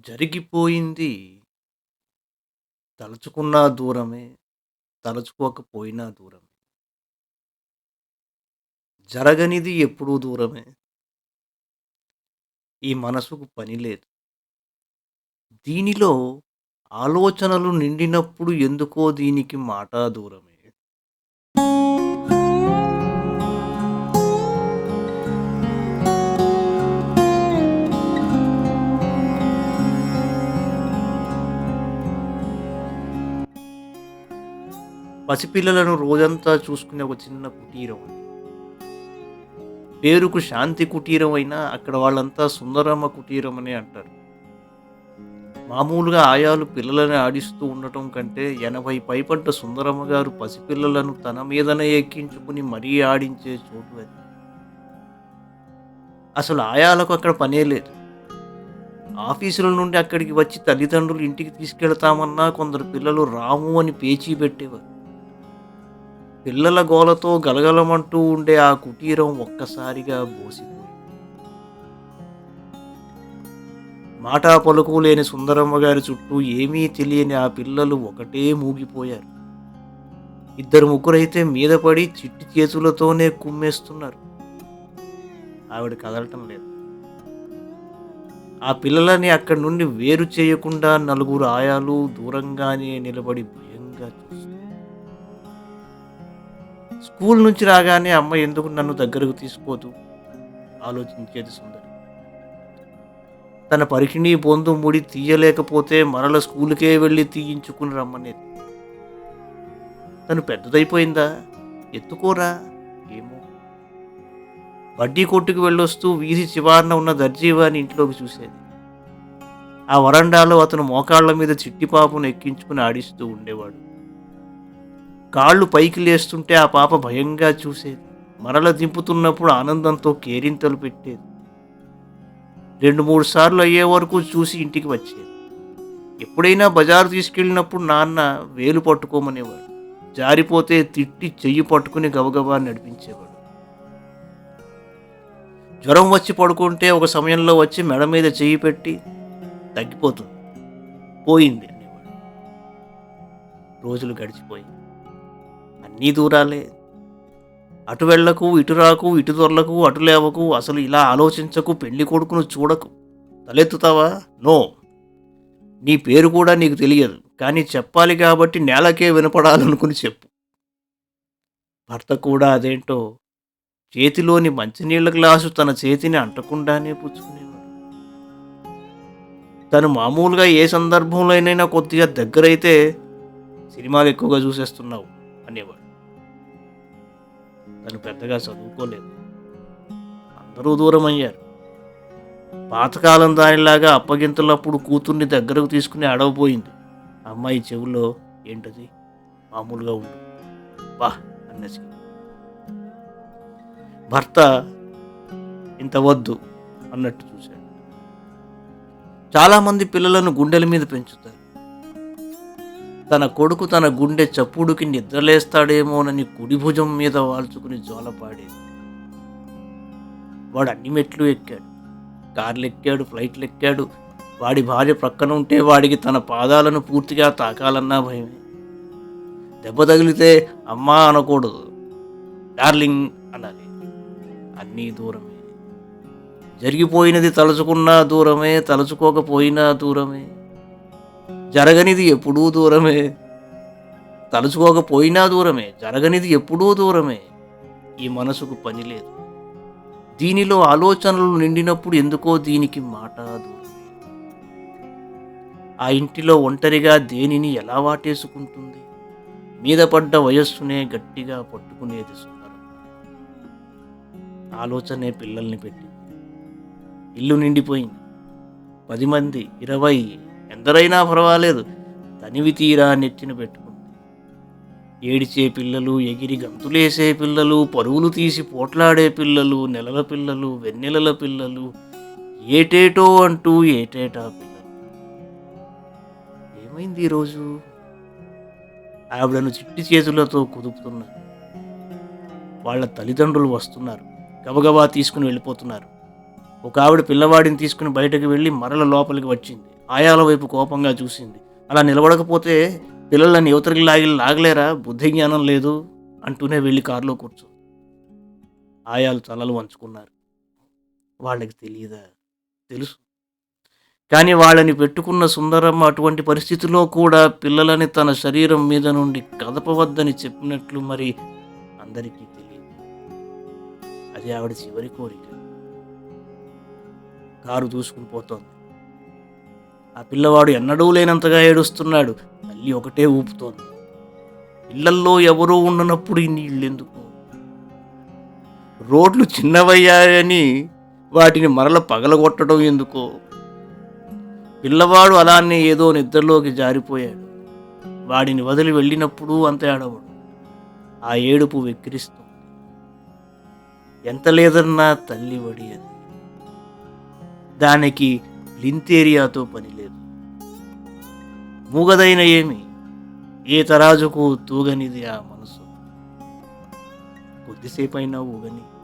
జరిగిపోయింది తలుచుకున్నా దూరమే, తలుచుకోకపోయినా దూరమే. జరగనిది ఎప్పుడూ దూరమే. ఈ మనసుకు పని లేదు. దీనిలో ఆలోచనలు నిండినప్పుడు ఎందుకో దీనికి మాట దూరమే. పసిపిల్లలను రోజంతా చూసుకునే ఒక చిన్న కుటీరం అది. పేరుకు శాంతి కుటీరం అయినా అక్కడ వాళ్ళంతా సుందరమ్మ కుటీరం అని అంటారు. మామూలుగా ఆయాలు పిల్లలని ఆడిస్తూ ఉండటం కంటే ఎనభై పైపడ్డ సుందరమ్మ గారు పసిపిల్లలను తన మీదనే ఎక్కించుకుని మరీ ఆడించే చోటు అది. అసలు ఆయాలకు అక్కడ పనే లేదు. ఆఫీసుల నుండి అక్కడికి వచ్చి తల్లిదండ్రులు ఇంటికి తీసుకెళ్తామన్నా కొందరు పిల్లలు రాము అని పేచీ పెట్టేవారు. పిల్లల గోలతో గలగలమంటూ ఉండే ఆ కుటీరం ఒక్కసారిగా బోసిపోయింది. మాటా పలుకు లేని సుందరమ్మ గారి చుట్టూ ఏమీ తెలియని ఆ పిల్లలు ఒకటే మూగిపోయారు. ఇద్దరు ముగ్గురైతే మీద పడి చిట్టి చేతులతోనే కుమ్మేస్తున్నారు. ఆవిడ కదలటం లేదు. ఆ పిల్లలని అక్కడి నుండి వేరు చేయకుండా నలుగురు ఆయాలు దూరంగానే నిలబడి భయంగా చూస్తున్నారు. స్కూల్ నుంచి రాగానే అమ్మ ఎందుకు నన్ను దగ్గరకు తీసుకోదు ఆలోచించేది సుందరి. తన పరికిణీ బొందు ముడి తీయలేకపోతే మరల స్కూలుకే వెళ్ళి తీయించుకుని రమ్మనేది. తను పెద్దదైపోయిందా? ఎత్తుకోరా? ఏమో. వడ్డీ కొట్టుకు వెళ్ళొస్తూ వీధి చివారిన ఉన్న దర్జీవాని ఇంట్లోకి చూసేది. ఆ వరండాలో అతను మోకాళ్ళ మీద చిట్టిపాపును ఎక్కించుకుని ఆడిస్తూ ఉండేవాడు. కాళ్ళు పైకి లేస్తుంటే ఆ పాప భయంగా చూసేది. మరల దింపుతున్నప్పుడు ఆనందంతో కేరింతలు పెట్టేది. రెండు మూడు సార్లు అయ్యే వరకు చూసి ఇంటికి వచ్చేది. ఎప్పుడైనా బజారు తీసుకెళ్ళినప్పుడు నాన్న వేలు పట్టుకోమనేవాడు. జారిపోతే తిట్టి చెయ్యి పట్టుకుని గబగబా నడిపించేవాడు. జ్వరం వచ్చి పడుకుంటే ఒక సమయంలో వచ్చి మెడ మీద చెయ్యి పెట్టి తగ్గిపోతుంది. పోయింది అనేవాడు. రోజులు గడిచిపోయింది అన్నీ దూరాలే. అటు వెళ్ళకు, ఇటు రాకు, ఇటు దొరలకు అటు లేవకు, అసలు ఇలా ఆలోచించకు, పెళ్ళి కొడుకును చూడకు. తలెత్తుతావా? నో. నీ పేరు కూడా నీకు తెలియదు. కానీ చెప్పాలి కాబట్టి నేలకే వినపడాలనుకుని చెప్పు. భర్త కూడా అదేంటో చేతిలోని మంచినీళ్ళ గ్లాసు తన చేతిని అంటకుండానే పుచ్చుకునేవాడు. తను మామూలుగా ఏ సందర్భంలోనైనా కొద్దిగా దగ్గరైతే సినిమాలు ఎక్కువగా చూసేస్తున్నావు అనేవాడు. తను పెద్దగా చదువుకోలేదు. అందరూ దూరమయ్యారు. పాతకాలం దానిలాగా అప్పగింతలప్పుడు కూతుర్ని దగ్గరకు తీసుకుని అడవపోయింది అమ్మాయి చెవులో ఏంటది? మామూలుగా ఉండు. బా అన్నసి. భర్త ఇంత వద్దు అన్నట్టు చూశాడు. చాలామంది పిల్లలను గుండెల మీద పెంచుతారు. తన కొడుకు తన గుండె చప్పుడుకి నిద్రలేస్తాడేమోనని కుడి భుజం మీద వాల్చుకుని జోలపాడేది. వాడు అన్ని మెట్లు ఎక్కాడు. కార్లు ఎక్కాడు, ఫ్లైట్లు ఎక్కాడు. వాడి భార్య ప్రక్కన ఉంటే వాడికి తన పాదాలను పూర్తిగా తాకాలన్నా భయమే. దెబ్బ తగిలితే అమ్మా అనకూడదు. డార్లింగ్ అనాలి. అన్నీ దూరమే. జరిగిపోయినది తలుచుకున్నా దూరమే, తలుచుకోకపోయినా దూరమే. జరగనిది ఎప్పుడూ దూరమే. తలుచుకోకపోయినా దూరమే. జరగనిది ఎప్పుడూ దూరమే. ఈ మనసుకు పని లేదు. దీనిలో ఆలోచనలు నిండినప్పుడు ఎందుకో దీనికి మాట దూరమే. ఆ ఇంటిలో ఒంటరిగా దేనిని ఎలా వాటేసుకుంటుంది? మీద పడ్డ వయస్సునే గట్టిగా పట్టుకునేది సుందరం. ఆలోచనే పిల్లల్ని పెట్టింది. ఇల్లు నిండిపోయింది. పది మంది, ఇరవై ఎందరైనా పర్వాలేదు. తనివి తీరా నెత్తిన పెట్టుకుంది. ఏడిచే పిల్లలు, ఎగిరి గంతులేసే పిల్లలు, పరుగులు తీసి పోట్లాడే పిల్లలు, నెలల పిల్లలు, వెన్నెలల పిల్లలు, ఏటేటో అంటూ ఏటేటా పిల్లలు. ఏమైంది ఈరోజు? ఆవిడను చిట్టి చేతులతో కుదుపుతున్నారు. వాళ్ళ తల్లిదండ్రులు వస్తున్నారు. గబగబా తీసుకుని వెళ్ళిపోతున్నారు. ఒక ఆవిడ పిల్లవాడిని తీసుకుని బయటకు వెళ్ళి మరల లోపలికి వచ్చింది. ఆయాల వైపు కోపంగా చూసింది. అలా నిలబడకపోతే పిల్లలని యువతరికి లాగి లాగలేరా? బుద్ధి జ్ఞానం లేదు అంటూనే వెళ్ళి కారులో కూర్చో. ఆయాలు తలలు వంచుకున్నారు. వాళ్ళకి తెలియదా తెలుసు. కానీ వాళ్ళని పెట్టుకున్న సుందరమ్మ అటువంటి పరిస్థితిలో కూడా పిల్లలని తన శరీరం మీద నుండి కదపవద్దని చెప్పినట్లు మరి అందరికీ తెలియదు. అది ఆవిడ చివరి కోరిక. కారు దూసుకుని పోతోంది. ఆ పిల్లవాడు ఎన్నడూ లేనంతగా ఏడుస్తున్నాడు. తల్లి ఒకటే ఊపుతోంది. ఇళ్ళల్లో ఎవరూ ఉండనప్పుడు ఈ నీళ్ళెందుకు? రోడ్లు చిన్నవయ్యాయని వాటిని మరల పగలగొట్టడం ఎందుకో? పిల్లవాడు అలానే ఏదో నిద్రలోకి జారిపోయాడు. వాడిని వదిలి వెళ్ళినప్పుడు అంత ఏడవడు. ఆ ఏడుపు వెక్కిరిస్తుంది. ఎంత లేదన్నా తల్లి వడి అది దానికి లింతేరియాతో పని లేదు. మూగదైన ఏమి? ఏ తరాజుకు తూగనిది ఆ మనసు? కొద్దిసేపైనా ఊగని